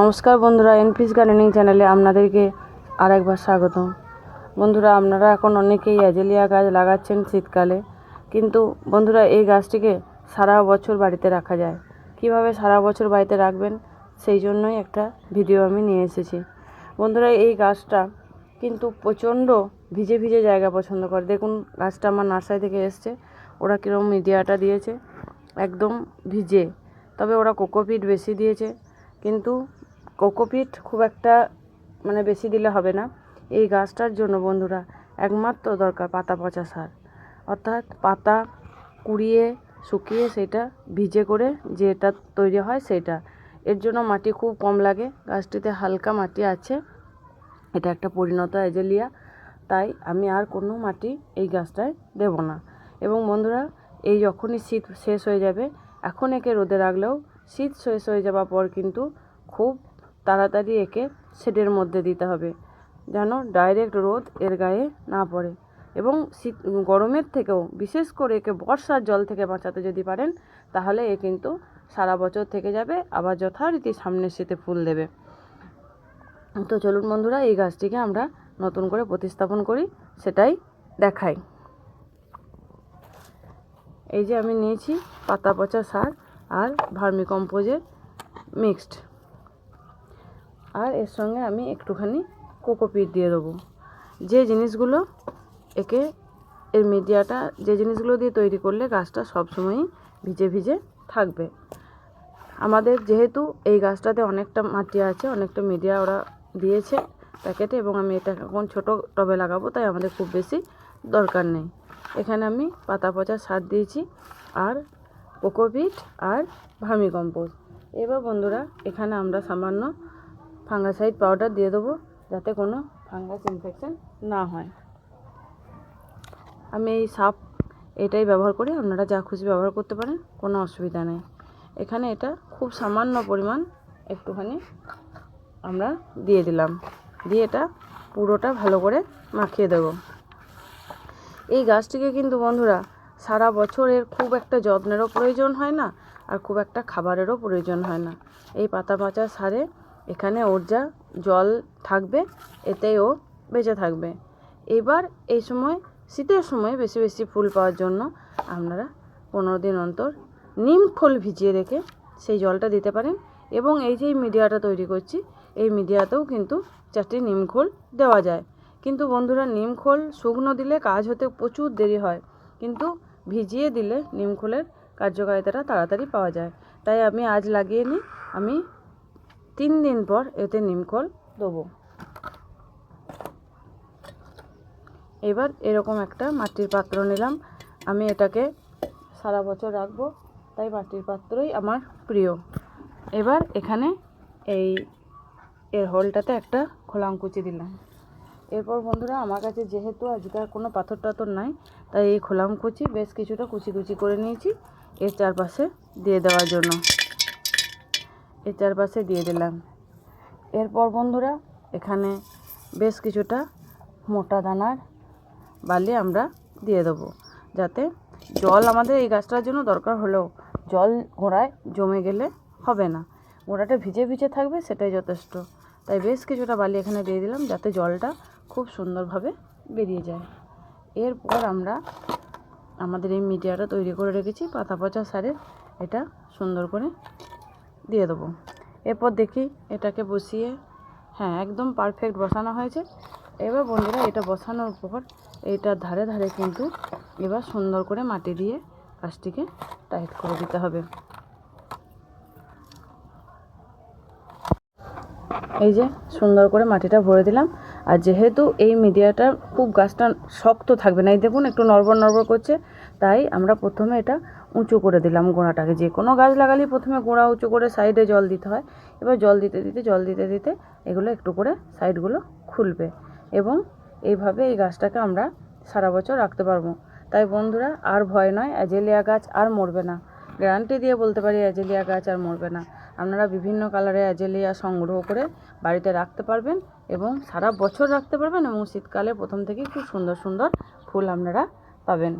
নমস্কার বন্ধুরা এনপিস গার্ডেনিং চ্যানেলে আপনাদেরকে আর একবার স্বাগতম। বন্ধুরা, আপনারা এখন অনেকেই অ্যাজেলিয়া গাছ লাগাচ্ছেন শীতকালে, কিন্তু বন্ধুরা, এই গাছটিকে সারা বছর বাড়িতে রাখা যায়। কীভাবে সারা বছর বাড়িতে রাখবেন, সেই জন্যই একটা ভিডিও আমি নিয়ে এসেছি। বন্ধুরা, এই গাছটা কিন্তু প্রচণ্ড ভিজে ভিজে জায়গা পছন্দ করে। দেখুন, গাছটা আমার নার্সারি থেকে এসছে, ওরা কীরকম মিডিয়াটা দিয়েছে, একদম ভিজে। তবে ওরা কোকোপিট বেশি দিয়েছে, কিন্তু কোকোপিট খুব একটা মানে বেশি দিলে হবে না। এই গাছটার জন্য বন্ধুরা একমাত্র দরকার পাতা পচা সার। অর্থাৎ পাতা কুড়িয়ে, শুকিয়ে সেটা ভিজে করে যেটা তৈরি হয় সেটা। এর জন্য মাটি খুব কম লাগে। গাছটিতে হালকা মাটি আছে। এটা একটা পরিণত অ্যাজেলিয়া। তাই আমি আর কোনো মাটি এই গাছটায় দেব না। এবং বন্ধুরা, এই যখনই শীত শেষ হয়ে যাবে, এখন একে রোদে রাখলেও শীত শেষ হয়ে যাওয়ার পর কিন্তু খুব তাড়াতাড়ি একে শেডের মধ্যে দিতে হবে, যেন ডাইরেক্ট রোদ এর গায়ে না পড়ে। এবং শীত, গরমের থেকেও, বিশেষ করে একে বর্ষার জল থেকে বাঁচাতে যদি পারেন, তাহলে এ কিন্তু সারা বছর থেকে যাবে, আবার যথারীতি সামনের শীতে ফুল দেবে। তো চলুন বন্ধুরা, এই গাছটিকে আমরা নতুন করে প্রতিস্থাপন করি, সেটাই দেখাই। এই যে আমি নিয়েছি পাতা পচা সার আর ভার্মি কম্পোজের মিক্সড। আর এর সঙ্গে আমি একটুখানি কোকোপিট দিয়ে দেবো। যে জিনিসগুলো একে এর মিডিয়াটা যে জিনিসগুলো দিয়ে তৈরি করলে গাছটা সবসময়ই ভিজে ভিজে থাকবে। আমাদের যেহেতু এই গাছটাতে অনেকটা মাটি আছে, অনেকটা মিডিয়া ওরা দিয়েছে প্যাকেটে এবং আমি এটা এখন ছোটো টবে লাগাবো, তাই আমাদের খুব বেশি দরকার নেই। এখানে আমি পাতা পচা সার দিয়েছি আর কোকোপিট আর ভার্মি কম্পোজ এবার বন্ধুরা, এখানে আমরা সামান্য ফাঙ্গাসাইড পাউডার দিয়ে দেবো যাতে কোনো ফাঙ্গাস ইনফেকশান না হয়। আমি এই সাপ এটাই ব্যবহার করি, আপনারা যা খুশি ব্যবহার করতে পারেন, কোনো অসুবিধা নেই। এখানে এটা খুব সামান্য পরিমাণ একটুখানি আমরা দিয়ে দিলাম। দিয়ে এটা পুরোটা ভালো করে মাখিয়ে দেব। এই গাছটিকে কিন্তু বন্ধুরা সারা বছরের খুব একটা যত্নেরও প্রয়োজন হয় না, আর খুব একটা খাবারেরও প্রয়োজন হয় না। এই পাতা পচা সারে এখানে ওর যা জল থাকবে, এতেই ও বেঁচে থাকবে। এবার এই সময়, শীতের সময় বেশি বেশি ফুল পাওয়ার জন্য আপনারা পনেরো দিন অন্তর নিম খোল ভিজিয়ে রেখে সেই জলটা দিতে পারেন এবং এই যে মিডিয়াটা তৈরি করছি, এই মিডিয়াতেও কিন্তু চারটি নিমখোল দেওয়া যায়। কিন্তু বন্ধুরা নিমখোল শুকনো দিলে কাজ হতে প্রচুর দেরি হয়, কিন্তু ভিজিয়ে দিলে নিমখোলের কার্যকারিতাটা তাড়াতাড়ি পাওয়া যায়। তাই আমি আজ লাগিয়ে নিই, আমি তিন দিন পর এতে নিমখোল দেবো। এবার এরকম একটা মাটির পাত্র নিলাম। আমি এটাকে সারা বছর রাখব, তাই মাটির পাত্রই আমার প্রিয়। এবার এখানে এই এর হোলটাতে একটা খোলাঙ্কুচি দিলাম। এরপর বন্ধুরা, আমার কাছে যেহেতু আজকাল কোনো পাথর টাথর নাই, তাই এই খোলামকুচি বেশ কিছুটা কুচি কুচি করে নিয়েছি, এর চারপাশে দিয়ে দেওয়ার জন্য। এর চারপাশে দিয়ে দিলাম। এরপর বন্ধুরা, এখানে বেশ কিছুটা মোটা দানার বালি আমরা দিয়ে দেবো, যাতে জল আমাদের এই গাছটার জন্য দরকার হলেও জল গোড়ায় জমে গেলে হবে না। গোড়াটা ভিজে ভিজে থাকবে, সেটাই যথেষ্ট। তাই বেশ কিছুটা বালি এখানে দিয়ে দিলাম, যাতে জলটা খুব সুন্দরভাবে বেরিয়ে যায়। এরপর আমরা আমাদের এই মিডিয়াটা তৈরি করে রেখেছি পাতা পচা সারের। এটা সুন্দর করে দিয়ে দেবো। এরপর দেখি এটাকে বসিয়ে হ্যাঁ একদম পারফেক্ট বসানো হয়েছে। এবার বন্ধুরা এটা বসানোর পর এইটার ধারে ধারে কিন্তু এবার সুন্দর করে মাটি দিয়ে গাছটিকে টাইট করে দিতে হবে। এই যে সুন্দর করে মাটিটা ভরে দিলাম। আর যেহেতু এই মিডিয়াটা খুব গাছটা শক্ত থাকবে না, এই দেখুন একটু নড়বড় নড়বড় করছে, তাই আমরা প্রথমে এটা উঁচু করে দিলাম গোড়াটাকে। যে কোনো গাছ লাগালেই প্রথমে গোড়া উঁচু করে সাইডে জল দিতে হয়। এবার জল দিতে দিতে, জল দিতে দিতে এগুলো একটু করে সাইডগুলো খুলবে এবং এইভাবে এই গাছটাকে আমরা সারা বছর রাখতে পারব। তাই বন্ধুরা, আর ভয় নয়, অ্যাজেলিয়া গাছ আর মরবে না। গ্যারান্টি দিয়ে বলতে পারি, অ্যাজেলিয়া গাছ আর মরবে না। আপনারা বিভিন্ন কালারে অ্যাজেলিয়া সংগ্রহ করে বাড়িতে রাখতে পারবেন এবং সারা বছর রাখতে পারবেন এবং শীতকালে প্রথম থেকেই খুব সুন্দর সুন্দর ফুল আপনারা পাবেন।